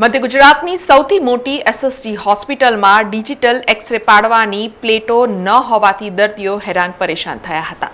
મધ્ય ગુજરાતની સૌથી મોટી એસએસજી હોસ્પિટલમાં ડિજિટલ એક્સરે પાડવાની પ્લેટો ન હોવાથી દર્દીઓ હેરાન પરેશાન થયા હતા.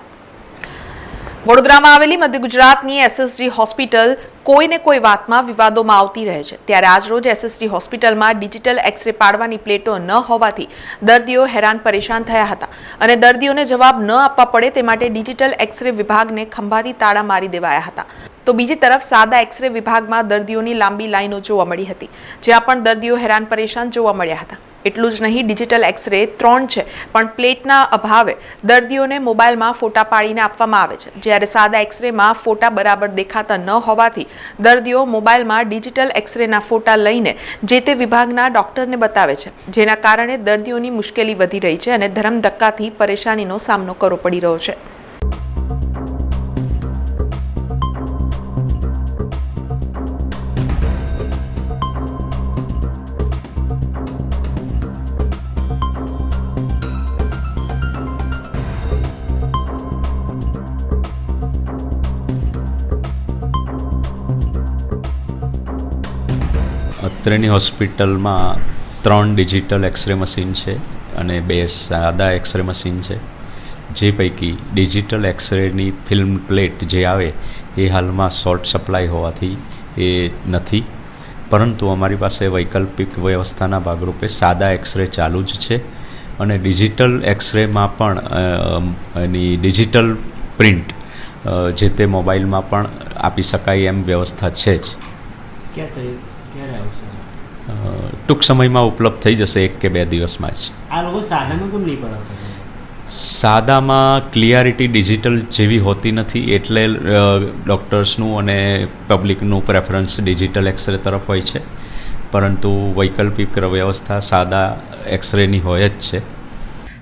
વડોદરામાં આવેલી મધ્ય ગુજરાતની એસએસજી હોસ્પિટલ કોઈને કોઈ વાતમાં વિવાદોમાં આવતી રહે છે. ત્યારે આજરોજ એસએસજી હોસ્પિટલમાં ડિજિટલ એક્સરે પાડવાની પ્લેટો ન હોવાથી દર્દીઓ હેરાન પરેશાન થયા હતા અને દર્દીઓને જવાબ ન આપવા પડે તે માટે ડિજિટલ એક્સરે વિભાગને ખંભાતી તાળા મારી દેવાયા હતા. તો બીજી તરફ સાદા એક્સરે વિભાગમાં દર્દીઓની લાંબી લાઈનો જોવા મળી હતી, જ્યાં પણ દર્દીઓ હેરાન પરેશાન જોવા મળ્યા હતા. એટલું જ નહીં, ડિજિટલ એક્સરે ત્રણ છે, પણ પ્લેટના અભાવે દર્દીઓને મોબાઈલમાં ફોટા પાડીને આપવામાં આવે છે. જ્યારે સાદા એક્સરેમાં ફોટા બરાબર દેખાતા ન હોવાથી દર્દીઓ મોબાઈલમાં ડિજિટલ એક્સરેના ફોટા લઈને જે તે વિભાગના ડોક્ટરને બતાવે છે. જેના કારણે દર્દીઓની મુશ્કેલી વધી રહી છે અને ધરમ ધક્કાથી પરેશાનીનો સામનો કરવો પડી રહ્યો છે. અત્રેની હોસ્પિટલમાં ત્રણ ડિજિટલ એક્સરે મશીન છે અને બે સાદા એક્સરે મશીન છે. જે પૈકી ડિજિટલ એક્સરેની ફિલ્મ પ્લેટ જે આવે એ હાલમાં શોર્ટ સપ્લાય હોવાથી એ નથી. પરંતુ અમારી પાસે વૈકલ્પિક વ્યવસ્થાના ભાગરૂપે સાદા એક્સરે ચાલુ જ છે અને ડિજિટલ એક્સરેમાં પણ એની ડિજિટલ પ્રિન્ટ જે તે મોબાઈલમાં પણ આપી શકાય એમ વ્યવસ્થા છે જ. ક્યાં ટૂંક સમયમાં ઉપલબ્ધ થઈ જશે એક કે બે દિવસમાં જ. આ લોકો સાદામાં કેમ નહીં પડાવતા? સાદામાં ક્લિયરિટી ડિજિટલ જેવી હોતી નથી એટલે ડૉક્ટર્સનું અને પબ્લિકનું પ્રેફરન્સ ડિજિટલ એક્સરે તરફ હોય છે. પરંતુ વૈકલ્પિક વ્યવસ્થા સાદા એક્સરેની હોય જ છે.